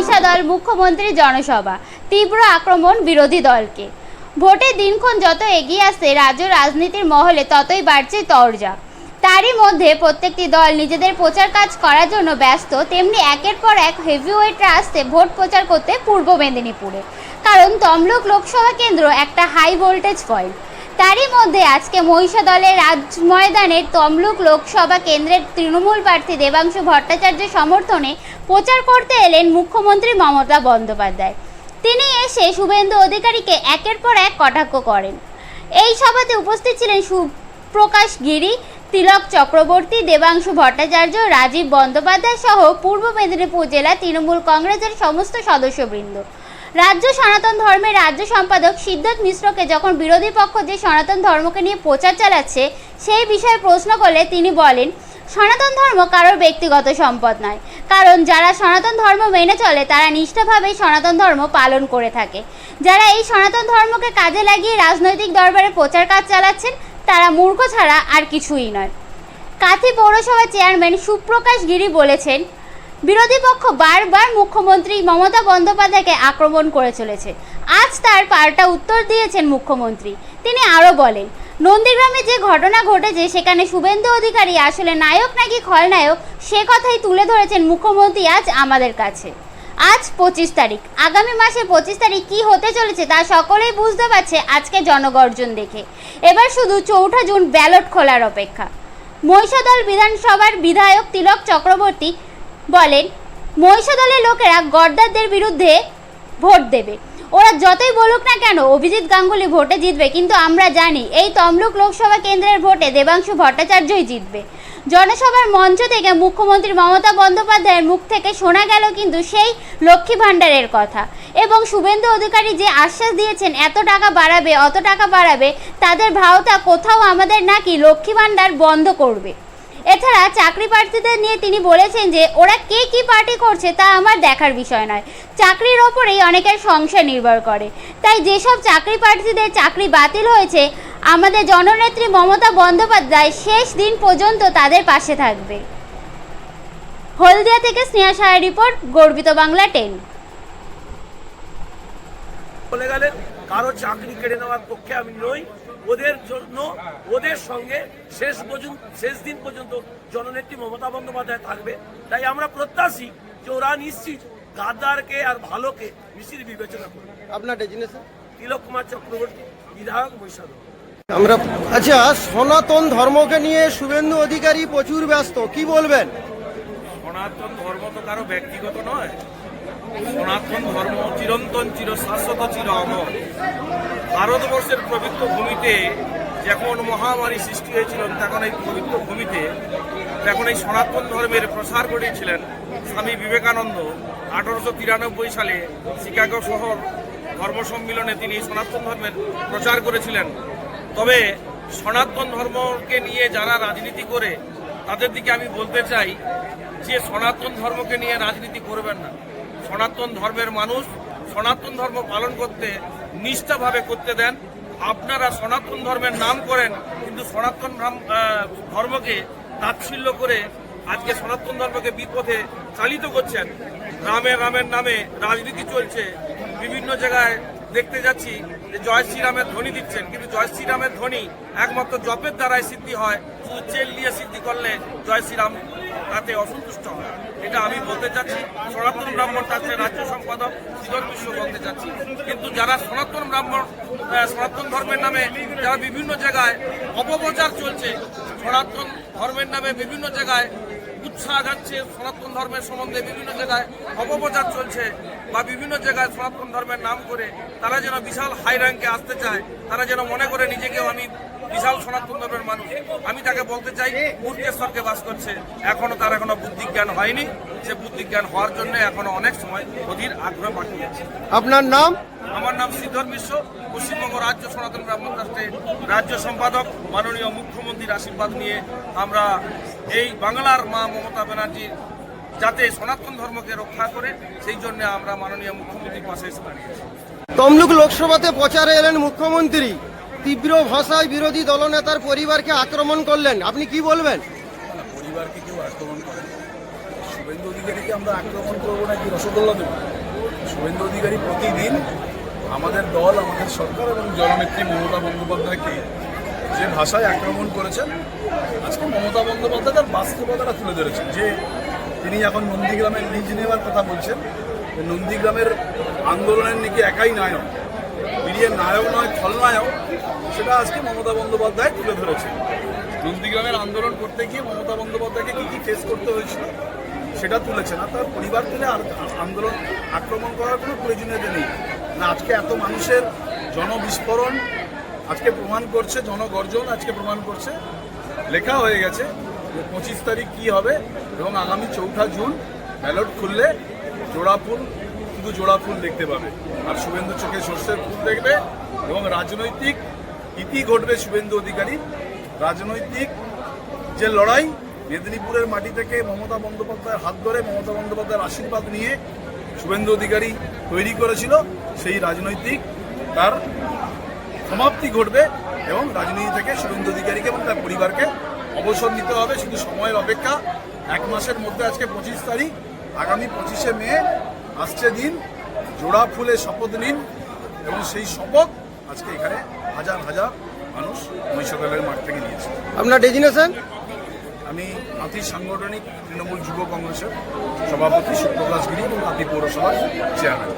মহিষাদল মুখ্যমন্ত্রীর জনসভা। তীব্র আক্রমণ বিরোধী দলকে। ভোটের দিনক্ষণ যত এগিয়ে আসছে রাজ্য রাজনীতির মহলে ততই বাড়ছে তরজা। তারই মধ্যে প্রত্যেকটি দল নিজেদের প্রচার কাজ করার জন্য ব্যস্ত, তেমনি একের পর এক হেভিওয়েটরা আসছে ভোট প্রচার করতে পূর্ব মেদিনীপুরে। কারণ তমলুক লোকসভা কেন্দ্র একটা হাই ভোল্টেজ পয়েন্ট তারই মধ্যে আজকে মহিষা দলের রাজ ময়দানের তমলুক লোকসভা কেন্দ্রের তৃণমূল প্রার্থী দেবাংশু ভট্টাচার্যের সমর্থনে প্রচার করতে এলেন মুখ্যমন্ত্রী মমতা বন্দ্যোপাধ্যায়। তিনি এসে শুভেন্দু অধিকারীকে একের পর এক কটাক্ষ করেন। এই সভাতে উপস্থিত ছিলেন সুপ্রকাশ গিরি, তিলক চক্রবর্তী, দেবাংশু ভট্টাচার্য, রাজীব বন্দ্যোপাধ্যায় সহ পূর্ব মেদিনীপুর জেলা তৃণমূল কংগ্রেসের সমস্ত সদস্যবৃন্দ। রাজ্য সনাতন ধর্মের রাজ্য সম্পাদক সিদ্ধার্থ মিশ্রকে যখন বিরোধী পক্ষ যে সনাতন ধর্মকে নিয়ে প্রচার চালাচ্ছে, সেই বিষয়ে প্রশ্ন করলে তিনি বলেন, সনাতন ধর্ম কারোর ব্যক্তিগত সম্পদ নয়। কারণ যারা সনাতন ধর্ম মেনে চলে, তারা নিষ্ঠাভাবেই সনাতন ধর্ম পালন করে থাকে। যারা এই সনাতন ধর্মকে কাজে লাগিয়ে রাজনৈতিক দরবারে প্রচার কাজ চালাচ্ছেন, তারা মূর্খ ছাড়া আর কিছুই নয়। কাথি পৌরসভার চেয়ারম্যান সুপ্রকাশ গিরি বলেছেন বিরোধী পক্ষ বারবার মুখ্যমন্ত্রী মমতা বন্দ্যোপাধ্যায়কে আক্রমণ করে চলেছে। আজ তার পাল্টা উত্তর দিয়েছেন মুখ্যমন্ত্রী। তিনি আরও বলেন, নন্দীগ্রামে যে ঘটনা ঘটেছে, সেখানে শুভেন্দু অধিকারী আসলে নায়ক নাকি খলনায়ক, সে কথাই তুলে ধরেছেন মুখ্যমন্ত্রী আজ আমাদের কাছে। আজ পঁচিশ তারিখ। আগামী মাসে পঁচিশ তারিখ কী হতে চলেছে তা সকলেই বুঝতে পারছে আজকে জনগর্জন দেখে। এবার শুধু চৌঠা জুন ব্যালট খোলার অপেক্ষা। মহিষাদল বিধানসভার বিধায়ক তিলক চক্রবর্তী বলেন, মহিষাদলের লোকেরা গদ্দারদের বিরুদ্ধে ভোট দেবে। ওরা যতই বলুক না কেন, অভিজিৎ গাঙ্গুলি ভোটে জিতবে, কিন্তু আমরা জানি এই তমলুক লোকসভা কেন্দ্রের ভোটে দেবাংশু ভট্টাচার্যই জিতবে। জনসভার মঞ্চ থেকে মুখ্যমন্ত্রী মমতা বন্দ্যোপাধ্যায়ের মুখ থেকে শোনা গেল কিন্তু সেই লক্ষ্মী ভাণ্ডারের কথা। এবং শুভেন্দু অধিকারী যে আশ্বাস দিয়েছেন, এত টাকা বাড়াবে, অত টাকা বাড়াবে, তাদের ভাওতা কোথাও আমাদের নাকি লক্ষ্মী ভাণ্ডার বন্ধ করবে? এছাড়া চাকরি প্রার্থীদের নিয়ে তিনি বলেছেন যে, ওরা কে কি পার্টি করছে তা আমার দেখার বিষয় নয়। চাকরির ওপরেই অনেকের সংসার নির্ভর করে। তাই যেসব চাকরি প্রার্থীদের চাকরি বাতিল হয়েছে, আমাদের জননেত্রী মমতা বন্দ্যোপাধ্যায় শেষ দিন পর্যন্ত তাদের পাশে থাকবে। হলদিয়া থেকে স্নেহা সাহার রিপোর্ট, গর্বিত বাংলা টেন। গেলেন, কারও চাকরি কেড়ে নেওয়ার পক্ষে আমি নই। ওদের জন্য ওদের সঙ্গে শেষ পর্যন্ত শেষ দিন পর্যন্ত জননেত্রী মমতা বন্দ্যোপাধ্যায় থাকবে। তাই আমরা প্রত্যাশী যে ওরা নিশ্চিত গাদ্দারকে আর ভালোকে মিশ্রি বিবেচনা করবে। আপনার ডেজিনেশন? তিলক কুমার চক্রবর্তী বিধায়ক বৈশাখ। আমরা আচ্ছা সনাতন ধর্মকে নিয়ে শুভেন্দু অধিকারী প্রচুর ব্যস্ত কি বলবেন? সনাতন ধর্ম তো কারও ব্যক্তিগত নয়। সনাতন ধর্ম চিরন্তন চির শাশ্বত চির অমর। ভারতবর্ষের পবিত্র ভূমিতে যখন মহামারী সৃষ্টি হয়েছিল, তখন এই পবিত্র ভূমিতে যখন এই সনাতন ধর্মের প্রসার ঘটিয়েছিলেন স্বামী বিবেকানন্দ। আঠারোশো তিরানব্বই সালে শিকাগো শহর ধর্ম সম্মিলনে তিনি সনাতন ধর্মের প্রচার করেছিলেন। তবে সনাতন ধর্মকে নিয়ে যারা রাজনীতি করে, তাদের দিকে আমি বলতে চাই যে সনাতন ধর্মকে নিয়ে রাজনীতি করবেন না। সনাতন ধর্মের মানুষ সনাতন ধর্ম পালন করতে নিষ্ঠাভাবে করতে দেন। আপনারা সনাতন ধর্মের নাম করেন, কিন্তু সনাতন ধর্ম- ধর্মকে তাচ্ছিল্য করে আজকে সনাতন ধর্মকে বিপথে চালিত করছেন। রামের রামের নামে রাজনীতি চলছে, বিভিন্ন জায়গায় দেখতে যাচ্ছি যে জয় শ্রীরামের ধ্বনি দিচ্ছেন। কিন্তু জয় শ্রীরামের ধ্বনি একমাত্র জপের দ্বারাই সিদ্ধি হয়। শুধু চেল নিয়ে সিদ্ধি করলে জয় শ্রীরাম তাতে অসন্তুষ্ট হয়। এটা আমি বলতে চাচ্ছি, সনাতন ব্রাহ্মণ তাদের রাজ্য সম্পাদক শ্রীধর মিশ্র বলতে চাচ্ছি। কিন্তু যারা সনাতন ব্রাহ্মণ সনাতন ধর্মের নামে যারা বিভিন্ন জায়গায় অপপ্রচার চলছে, সনাতন ধর্মের নামে বিভিন্ন জায়গায় উৎসাহ যাচ্ছে, সনাতন ধর্মের সম্বন্ধে বিভিন্ন জায়গায় অপপ্রচার চলছে বা বিভিন্ন জায়গায় সনাতন ধর্মের নাম করে তারা যেন বিশাল হাই র্যাঙ্কে আসতে চায়, তারা যেন মনে করে নিজেকে আমি বিশাল সনাতন ধর্মের মানুষ। আমি তাকে বলতে চাই মূর্খের স্বর্গে বাস করছে। এখনও তার এখনও বুদ্ধি জ্ঞান হয়নি। সে বুদ্ধি জ্ঞান হওয়ার জন্য এখনও অনেক সময় অধীর আগ্রহ বাকি আছে আপনার নাম? আমার নাম শ্রীধর মিশ্র পশ্চিমবঙ্গ রাজ্য সনাতন ব্রাহ্মণ ট্রাস্টের রাজ্য সম্পাদক। মাননীয় মুখ্যমন্ত্রীর আশীর্বাদ নিয়ে আমরা এই বাংলার মা মমতা ব্যানার্জির যাতে সনাতন ধর্মকে রক্ষা করে সেই জন্য আমরা মাননীয় মুখ্যমন্ত্রীর পাশে এসে দাঁড়িয়েছি। তমলুক লোকসভাতে প্রচারে এলেন মুখ্যমন্ত্রী। তীব্র ভাষায় বিরোধী দলনেতার পরিবারকে আক্রমণ করলেন। আপনি কি বলবেন? পরিবারকে কেউ আক্রমণ করে শুভেন্দু অধিকারীকে আমরা আক্রমণ করব না কি রসগোল্লা দেবো? শুভেন্দু অধিকারী প্রতিদিন আমাদের দল, আমাদের সরকার এবং জননেত্রী মমতা বন্দ্যোপাধ্যায়কে যে ভাষায় আক্রমণ করেছেন, আজকে মমতা বন্দ্যোপাধ্যায় তার বাস্তবতাটা তুলে ধরেছেন। যে তিনি এখন নন্দীগ্রামের লিজ নেওয়ার কথা বলছেন নন্দীগ্রামের আন্দোলনের নাকি একাই নায়ক। মিলিয়ে নায়ক নয়, খলনায়ক, সেটা আজকে মমতা বন্দ্যোপাধ্যায় তুলে ধরেছে। নন্দীগ্রামের আন্দোলন করতে গিয়ে মমতা বন্দ্যোপাধ্যায়কে কী কী ফেস করতে হয়েছিল, সেটা তুলেছে না। তার পরিবার তুলে আর আন্দোলন আক্রমণ করার কোনো প্রয়োজনীয়তা নেই। না, আজকে এত মানুষের জনবিস্ফোরণ আজকে প্রমাণ করছে, জনগর্জন আজকে প্রমাণ করছে। লেখা হয়ে গেছে যে পঁচিশ তারিখ কী হবে এবং আগামী চৌঠা জুন ব্যালট খুললে জোড়া ফুল শুধু জোড়া ফুল দেখতে পাবে। আর শুভেন্দু চোখে সর্ষের ফুল দেখবে এবং রাজনৈতিক ইতি ঘটবে শুভেন্দু অধিকারী। রাজনৈতিক যে লড়াই, মেদিনীপুরের মাটি থেকে মমতা বন্দ্যোপাধ্যায়ের হাত ধরে মমতা বন্দ্যোপাধ্যায়ের আশীর্বাদ নিয়ে শুভেন্দু অধিকারী তৈরি করেছিল, সেই রাজনৈতিক তার সমাপ্তি ঘটবে এবং রাজনীতি থেকে শুভেন্দু অধিকারীকে এবং তার পরিবারকে অবসর নিতে হবে। শুধু সময়ের অপেক্ষা, এক মাসের মধ্যে আজকে পঁচিশ তারিখ, আগামী পঁচিশে মে আসছে দিন জোড়া ফুলে শপথ নিন এবং সেই শপথ আজকে এখানে হাজার হাজার মানুষ মহিষাদলের মাঠ থেকে নিয়েছে। আপনার ডেজিনেশন? আমি আতি সাংগঠনিক তৃণমূল যুব কংগ্রেসের সভাপতি সুপ্রকাশ গিরি এবং আতি পৌরসভার চেয়ারম্যান